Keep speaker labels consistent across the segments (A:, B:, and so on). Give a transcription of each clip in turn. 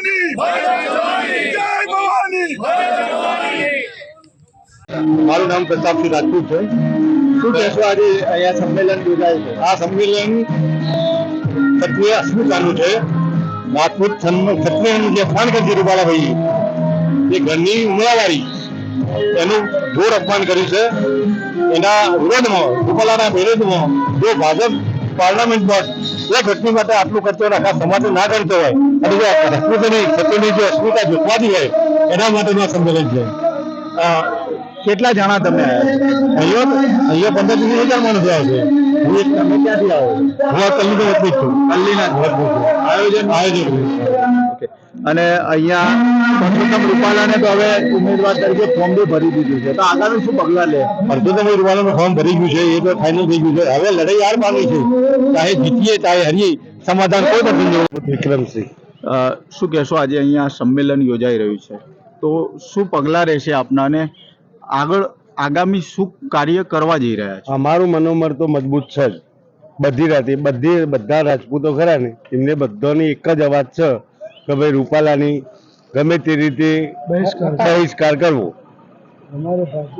A: ભવાની! જય ભવાની!
B: મારું નામ પ્રતાપસિંહ રાજપૂત છે. શું કહેશો આજે અહીંયા સંમેલન યોજાય છે? આ સંમેલન ક્ષત્રિય અસ્મિતાનું છે. રાજપૂત ક્ષત્રિયનું જે ખાનગંજી રૂપાલાભાઈ એ ઘરની ઉમરાવાળી, એનું ઘોર અપમાન કર્યું છે. એના વિરોધમાં, રૂપાલાના વિરોધમાં જો ભાજપ પાર્લામેન્ટમાં એ ઘટની માટે આટલું કરતો હોય આખા સમાજ ના કરતો હોય. અને જો રાજપૂતોની ક્ષત્રિયની જે અસ્મિતા જોખવાતી હોય એના માટેનું આ સંમેલન છે. કેટલા જણા તમે અહીંયા અહીંયા પંદર વીસ હજાર માણસ આવે છે. હું એક તમે ક્યાંથી આવો હું આ કલ્લીનો વતની છું. કલ્લીના જ આયોજન. આયોજન. અને અહીંયા પરસોત્તમ રૂપાલાને તો હવે ઉમેદવાર તરીકે ફોર્મ બી ભરી દીધું છે. તો આગામી શું પગલાં લે? પરસોત્તમ રૂપાલાનું ફોર્મ ભરી ગયું છે એ તો ફાઇનલ થઈ ગયું છે. હવે લડાઈ હાર માની છે? ચાહે જીતીએ ચાહે હરીએ સમાધાન કોઈ નથી વિક્રમસિંહ.
C: શું કહેશો? આજે અહીંયા સંમેલન યોજાઈ રહ્યું છે. તો શું પગલાં રહેશે આપનાને? આગળ આગામી શું કાર્ય કરવા જઈ રહ્યા છે?
B: અમારું મનોમર તો મજબૂત છે જ. બધી રાતે બધી બધા રાજપૂતો ખરા ને એમને બધાની એક જ અવાજ છે. કે ભાઈ રૂપાલાની ગમે તે રીતે બહિષ્કાર કરવો.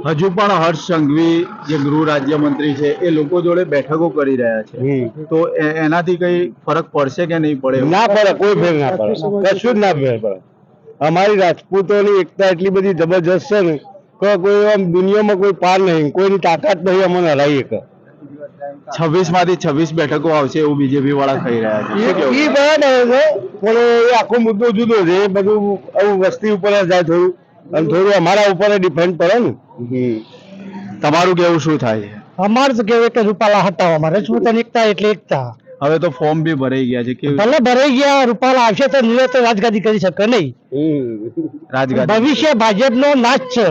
C: હજુ પણ હર્ષ સંઘવી જે ગૃહ રાજ્યમંત્રી છે એ લોકો જોડે બેઠકો કરી રહ્યા છે. તો એ- એનાથી કઈ ફરક પડશે કે નહીં પડે?
B: ના પડે કોઈ ફેર ના પડે. કશું જ ના ફેર પડે. અમારી રાજપૂતોની એકતા એટલી બધી જબરજસ્ત છે ને કે કોઈ આમ દુનિયામાં કોઈ પાર નહીં કોઈની તાકાત નહીં અમને હરાવી શકે
C: છવ્વીસમાંથી છવ્વીસ બેઠકો આવશે એવું બીજેપી વાળા કહી રહ્યા છે.
B: એ બરાબર છે પણ એ આખો મુદ્દો જુદો છે. બધું આવું વસ્તી ઉપર જાય થોડું. અને થોડું અમારા ઉપર ડિપેન્ડ પડે ને.
C: તમારું કેવું શું થાય? છે
D: અમારું તો કેવું કે રૂપાલા હતા અમારે. રજપૂતાની એકતા એટલે એકતા?
C: હવે તો ફોર્મ બી ભરાઈ ગયા છે. કેવું
D: ભલે ભરાઈ ગયા રૂપાલા આવશે તો નિરત રાજગાદી કરી શકે નહીં.
C: રાજગાદી
D: ભવિષ્ય ભાજપનો નાચ છે.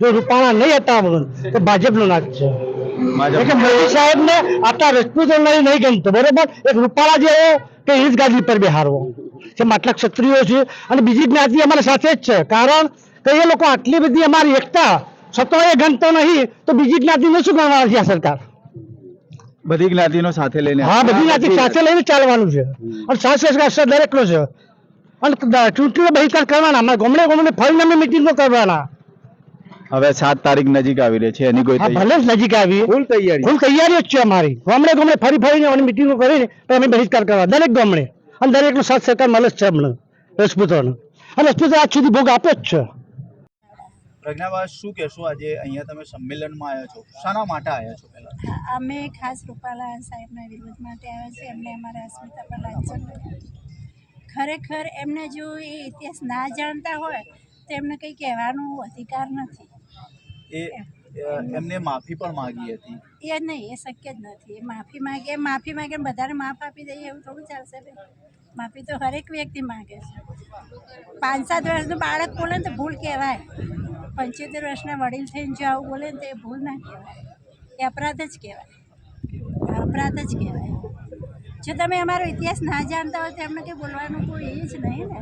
D: જો રૂપાલા નહીં હતા તો ભાજપનો નાચ છે. મોદી સાહેબ ને આટલા રજપૂતો નહીં ગમતો બરોબર? એક રૂપાલા જેવો કે એ જ ગાદી પર બેહારવો. જેમ આટલા ક્ષત્રિયો છે અને બીજી જ્ઞાતિ અમારી સાથે જ છે. કારણ કે એ લોકો આટલી બધી અમારી એકતા છતો એ ગણતો નહીં તો બીજી જ્ઞાતિને શું ગણવા છે આ સરકાર?
C: બધી જ્ઞાતિનો સાથે લઈને
D: હા બધી જ્ઞાતિ સાથે લઈને ચાલવાનું છે. અને સાસ અસર દરેકનો છે. અને ચૂંટણીનો બહિષ્કાર કરવાના અમારે ગમણે ગમણે ફરીને અમે મિટિંગો કરવાના.
C: હવે સાત તારીખ નજીક આવી રહી છે એની કોઈ
D: ભલે જ નજીક આવી.
B: ફૂલ તૈયારી.
D: ફૂલ તૈયારી જ છે અમારી. ગામડે ગામડે ફરી ફરીને અને મિટિંગો કરીને અમે બહિષ્કાર કરવા. દરેક ગામડે. અને દરેકનો સાથ સરકાર મળે જ છે હમણાં રજપૂતોનો. અને રજપૂતો આજ સુધી ભોગ આપે જ છે.
C: પ્રજ્ઞાબા શું કહેશો આજે? અહીંયા તમે સંમેલનમાં આવ્યા છો. શાના માટે આવ્યા છો પહેલા?
E: અમે ખાસ રૂપાલા સાહેબના વિરોધ માટે આવ્યા છીએ. એમને અમારા અસ્મિતા પર લાંછન ખરેખર એમને જો એ ઇતિહાસ ના જાણતા હોય તો એમને કંઈ કહેવાનો અધિકાર નથી.
C: એ એમને માફી પણ માંગી હતી.
E: એ નહીં, એ શક્ય જ નથી. માફી માગે માફી માગે બધાને માફ આપી દઈએ એવું થોડું ચાલશે માફી તો હરેક વ્યક્તિ માગે છે. પાંચ સાત વર્ષનું બાળક બોલે ને તો ભૂલ કહેવાય. પંચોતેર વર્ષના વડીલ થઈને જો આવું બોલે ને તો એ ભૂલ ના કહેવાય. એ અપરાધ જ કહેવાય. અપરાધ જ કહેવાય. જો તમે અમારો ઇતિહાસ ના જાણતા હોય તો એમને કંઈ બોલવાનું કોઈ એ જ નહીં ને.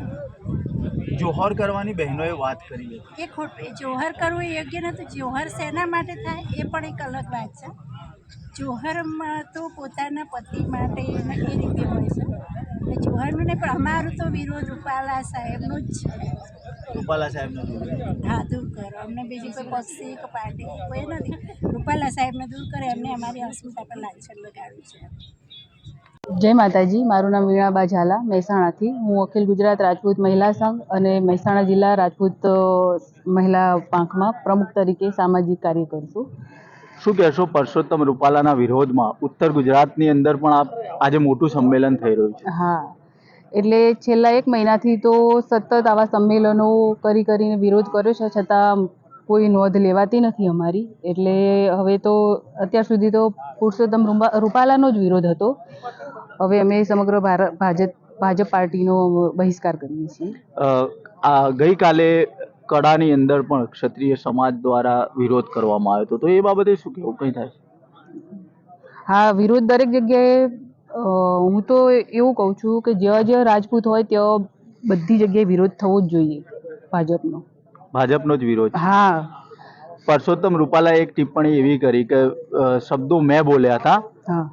C: જોહર કરવાની બહેનોએ વાત કરી
E: એ ખોટ એ જોહર કરવું એ યોગ્ય નથી. જોહર શેના માટે થાય એ પણ એક અલગ વાત છે. જોહરમાં તો પોતાના પતિ માટે એ રીતે હોય છે. જોહરનું નહીં પણ અમારું તો વિરોધ રૂપાલા સાહેબનું જ છે.
C: રૂપાલા સાહેબનો
E: હા દૂર કરો. અમને બીજી કોઈ પક્ષી કે પાર્ટી કોઈ નથી. રૂપાલા સાહેબને દૂર કરે. એમને અમારી અસ્મિતા પર લાંછન લગાવ્યું છે.
F: જય માતાજી મારું નામ વીણાબા ઝાલા મહેસાણાથી. હું અખિલ ગુજરાત રાજપૂત મહિલા સંઘ અને મહેસાણા જિલ્લા રાજપૂત મહિલા પાંખમાં પ્રમુખ તરીકે સામાજિક કાર્ય કરું છું.
C: શું કહેશો પરસોત્તમ રૂપાલાના વિરોધમાં ઉત્તર ગુજરાતની અંદર પણ આ આજે મોટું સંમેલન થઈ રહ્યું છે?
F: હા. એટલે છેલ્લા એક મહિનાથી તો સતત આવા સંમેલનો કરી કરીને વિરોધ કર્યો છે છતાં કોઈ નોંધ લેવાતી નથી અમારી. એટલે હવે તો અત્યાર સુધી તો પુરુષોત્તમ રૂપા- રૂપાલાનો જ વિરોધ હતો. હવે અમે સમગ્ર ભારત ભાજપ ભાજપ પાર્ટીનો બહિષ્કાર કરીએ છીએ.
C: આ ગઈકાલે કડાની અંદર પણ ક્ષત્રિય સમાજ દ્વારા વિરોધ કરવામાં આવ્યો હતો. તો એ બાબતે શું કેવું કંઈ થાય?
F: હા વિરોધ દરેક જગ્યાએ હું તો એવું કહું છું કે જ્યાં જ્યાં રાજપૂત હોય ત્યાં બધી જગ્યાએ વિરોધ થવો જ જોઈએ ભાજપનો.
C: ભાજપનો જ વિરોધ
F: હા.
C: પરસોત્તમ રૂપાલાએ એક ટિપ્પણી એવી કરી કે શબ્દો મેં બોલ્યા હતા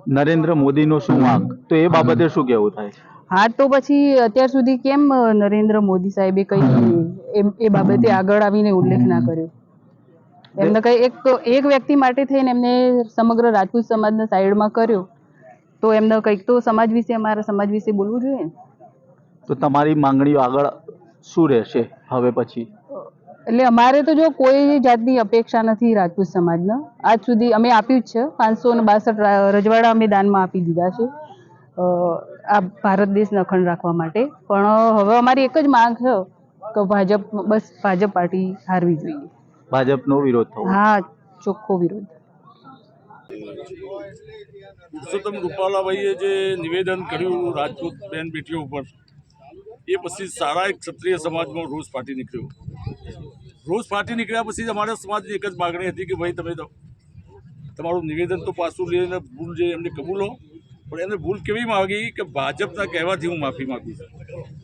C: નરેન્દ્ર મોદીનો શું વાંક તો એ બાબતે શું કહેવું થાય?
F: હા તો પછી અત્યાર સુધી કેમ નરેન્દ્ર મોદી સાહેબે કઈ એ બાબતે આગળ આવીને ઉલ્લેખ ના કર્યો? એમને કઈ એક તો એક વ્યક્તિ માટે થઈને એમને સમગ્ર રાજપૂત સમાજના સાઈડમાં કર્યો. તો એમને કંઈક તો સમાજ વિશે અમારા સમાજ વિશે બોલવું જોઈએ ને?
C: તો તમારી માંગણીઓ આગળ શું રહેશે હવે પછી?
F: એટલે અમારે તો જો કોઈ જાતની અપેક્ષા નથી રાજપૂત સમાજના આજ સુધી અમે આપ્યું જ છે. પાંચસો ને બાસઠ રજવાડા અમે દાનમાં આપી દીધા છે. આ ભારત દેશને અખંડ રાખવા માટે. પણ હવે અમારી એક જ માંગ છે કે ભાજપ બસ ભાજપ પાર્ટી હારવી જોઈએ.
C: ભાજપનો વિરોધ થવો.
F: હા ચોખ્ખો વિરોધ.
A: પુરુષોત્તમ રૂપાલાભાઈએ જે નિવેદન કર્યું રાજપૂત બેન બેટીઓ ઉપર એ પછી સારા એક ક્ષત્રિય સમાજમાં રોજ ફાટી નીકળ્યો. રોજ ફાટી નીકળ્યા પછી અમારા સમાજની એક જ માગણી હતી કે ભાઈ તમે તમારું નિવેદન તો પાછું લઈને ભૂલ જે એમને કબૂલો પણ એમને ભૂલ કેવી માગી કે ભાજપના કહેવાથી હું માફી માગું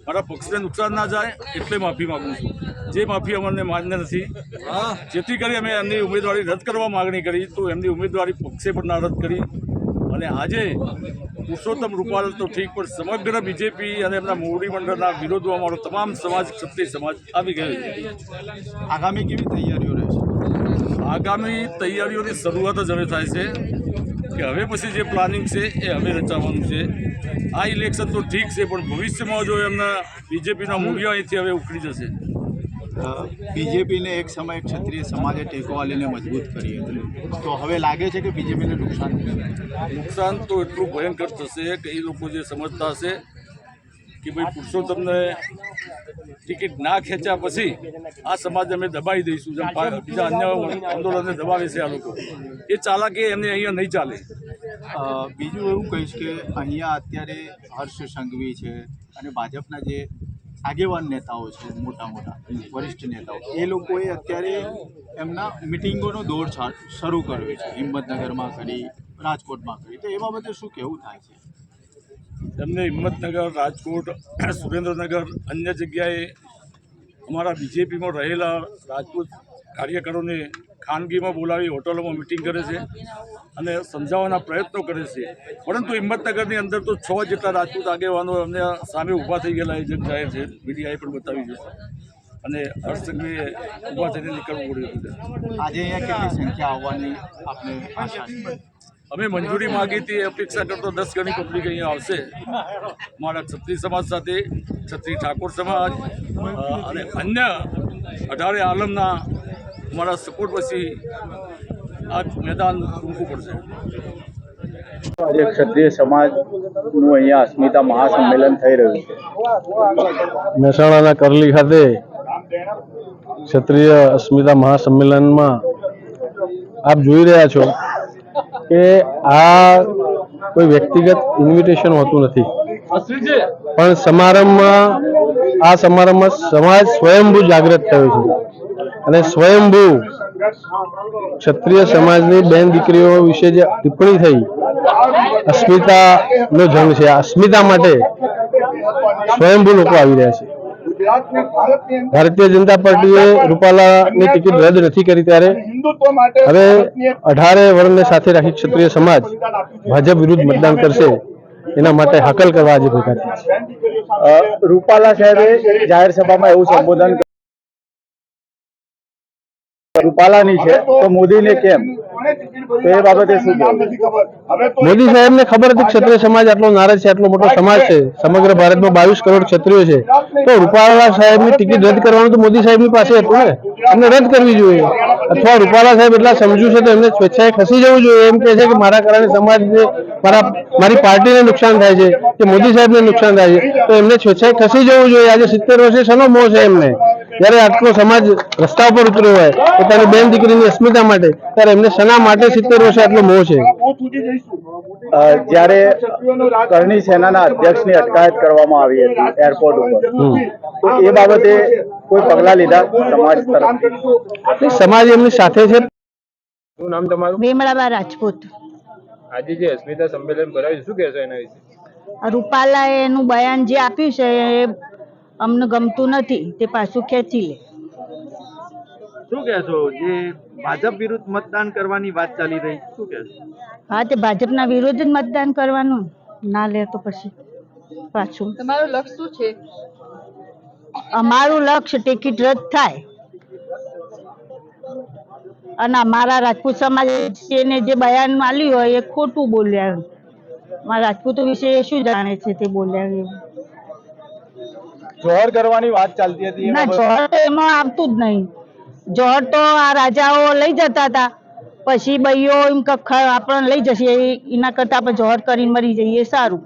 A: મારા પક્ષને નુકસાન ના જાય એટલે માફી માગું છું. જે માફી અમને માન્ય નથી, જેથી કરી અમે એમની ઉમેદવારી રદ કરવા માગણી કરી, તો એમની ઉમેદવારી પક્ષે પણ ના રદ કરી. અને આજે પુરુષોત્તમ રૂપાલ તો ઠીક પણ સમગ્ર બીજેપી અને એમના મોવડી મંડળના વિરોધમાં અમારો તમામ સમાજ ક્ષત્રિય સમાજ આવી ગયો છે.
C: આગામી કેવી તૈયારીઓ રહેશે
A: આગામી તૈયારીઓની શરૂઆત જ હવે થાય છે કે હવે પછી જે પ્લાનિંગ છે એ હવે રચાવવાનું છે. આ ઇલેક્શન તો ઠીક છે પણ ભવિષ્યમાં જો એમના બીજેપીના મૂલ્યો અહીંથી હવે ઉખડી જશે.
C: બીજેપીને એક સમય ક્ષત્રિય સમાજે ટેકો આલીને મજબૂત કરી હતી. તો હવે લાગે છે કે બીજેપીને નુકસાન
A: નુકસાન તો એટલું ભયંકર થશે કે એ લોકો જે સમજતા હશે કે ભાઈ પુરુષોત્તમને ટિકિટ ના ખેંચ્યા પછી આ સમાજ અમે દબાઈ દઈશું જેમ બીજા અન્ય આંદોલનને દબાવે છે આ લોકો. એ ચાલાકી એમને અહીંયા નહીં ચાલે.
C: બીજું એવું કહીશ કે અહીંયા અત્યારે હર્ષ સંઘવી છે અને ભાજપના જે આગેવાન નેતાઓ છે, મોટા મોટા, વરિષ્ઠ નેતાઓ. એ લોકોએ અત્યારે એમના મિટિંગોનો દોર શરૂ કર્યો છે, હિંમતનગરમાં કરી, રાજકોટમાં કરી. તો એ બાબતે શું કહેવું થાય છે?
A: એમને હિંમતનગર, રાજકોટ, સુરેન્દ્રનગર અન્ય જગ્યાએ અમારા બીજેપીમાં રહેલા રાજપૂત કાર્યકરોને ખાનગીમાં બોલાવી હોટલોમાં મિટિંગ કરે છે અને સમજાવવાના પ્રયત્નો કરે છે. પરંતુ હિંમતનગરની અંદર તો છ જેટલા રાજપૂત આગેવાનો અમને સામે ઊભા થઈ ગયેલા એ જાહેર છે. મીડિયાએ પણ બતાવી છે. અને હર્ષ ઊભા થઈને નીકળવું પડ્યું હતું
C: આજે અહીંયા કેટલી સંખ્યા આવવાની આપણે
A: અમે મંજૂરી માગી હતી અપેક્ષા કરતો દસ ગણી પબ્લિક અહીંયા આવશે. મારા છત્રી સમાજ સાથે છત્રી ઠાકોર સમાજ અને અન્ય અઢારે આલમના અમારા સપોર્ટ પછી આ મેદાન ટૂંકવું પડશે.
B: આજે ક્ષત્રિય સમાજનું અહીંયા અસ્મિતા મહાસંમેલન થઈ રહ્યું છે.
G: મહેસાણાના કરલી ખાતે ક્ષત્રિય અસ્મિતા મહાસંમેલનમાં આપ જોઈ રહ્યા છો કે આ કોઈ વ્યક્તિગત ઇન્વિટેશન હોતું નથી. પણ સમારંભમાં આ સમારંભમાં સમાજ સ્વયંભૂ જાગૃત થયો છે. અને સ્વયંભૂ ક્ષત્રિય સમાજની બેન દીકરીઓ વિશે જે ટિપ્પણી થઈ, અસ્મિતાનો જંગ છે. અસ્મિતા માટે સ્વયંભૂ લોકો આવી રહ્યા છે. ભારતીય જનતા પાર્ટીએ રૂપાલાની ટિકિટ રદ નથી કરી ત્યારે હવે અઢારે વર્ણને સાથે રાખી ક્ષત્રિય સમાજ ભાજપ વિરુદ્ધ મતદાન કરશે. એના માટે હાકલ કરવા આજે ભેગા
B: રૂપાલા સાહેબે જાહેર સભામાં એવું સંબોધન. રૂપાલાની છે તો મોદીને કેમ? તો એ બાબતે શું?
G: મોદી સાહેબને ખબર હતી ક્ષત્રિય સમાજ આટલો નારાજ છે આટલો મોટો સમાજ છે. સમગ્ર ભારતમાં બાવીસ કરોડ ક્ષત્રિયો છે. તો રૂપાલા સાહેબની ટિકિટ રદ કરવાનું તો મોદી સાહેબની પાસે હતું ને? એમને રદ કરવી જોઈએ. અથવા રૂપાલા સાહેબ એટલા સમજુ છે તો એમને સ્વેચ્છાએ ખસી જવું જોઈએ. એમ કહે છે કે મારા કારણે સમાજને મારા મારી પાર્ટીને નુકસાન થાય છે કે મોદી સાહેબને નુકસાન થાય છે તો એમને સ્વેચ્છાએ ખસી જવું જોઈએ. આજે સિત્તેર વર્ષે સનો મોહ છે એમને? જ્યારે આટલો સમાજ રસ્તા ઉપર ઉતર્યો હોય પોતાની બેન દીકરીની અસ્મિતા માટે ત્યારે એમને શના માટે સિત્તેર વર્ષે આટલો મોહ છે?
B: જ્યારે કરણી સેનાના અધ્યક્ષની અટકાયત કરવામાં આવી હતી એરપોર્ટ ઉપર તો એ બાબતે કોઈ પગલાં લીધા સમાજ તરફથી?
G: સમાજ એમની સાથે છે.
H: શું નામ તમારું?
E: વેમળાબા રાજપૂત.
H: આજે જે અસ્મિતા સંમેલન કરાવ્યું શું કહેશો એના વિશે?
E: રૂપાલાએ એનું બયાન જે આપ્યું છે એ અમને ગમતું નથી તે પાછું ખેંચી લે.
C: શું કહેશો? જે ભાજપ વિરુદ્ધ મતદાન કરવાની વાત ચાલી રહી શું કહેશો?
E: હા તે ભાજપના વિરુદ્ધ જ મતદાન કરવાનું. ના લે તો પછી
I: પાછું.
F: તમારું લક્ષ્ય શું છે?
I: અમારું લક્ષ્ય ટિકિટ રદ થાય. અને અમારા રાજપૂત સમાજ એને જે બયાન માલ્યું હોય એ ખોટું બોલ્યા મારા રાજપૂતો વિશે શું જાણે છે તે બોલ્યા એવું
C: જોહર કરવાની વાત ચાલતી હતી
I: ના જોહર તો એમાં આવતું જ નહીં. જોહર તો આ રાજાઓ લઈ જતા હતા. પછી બૈયો એમ આપણને લઈ જશે એના કરતા આપણે જોહર કરીને મરી જઈએ સારું.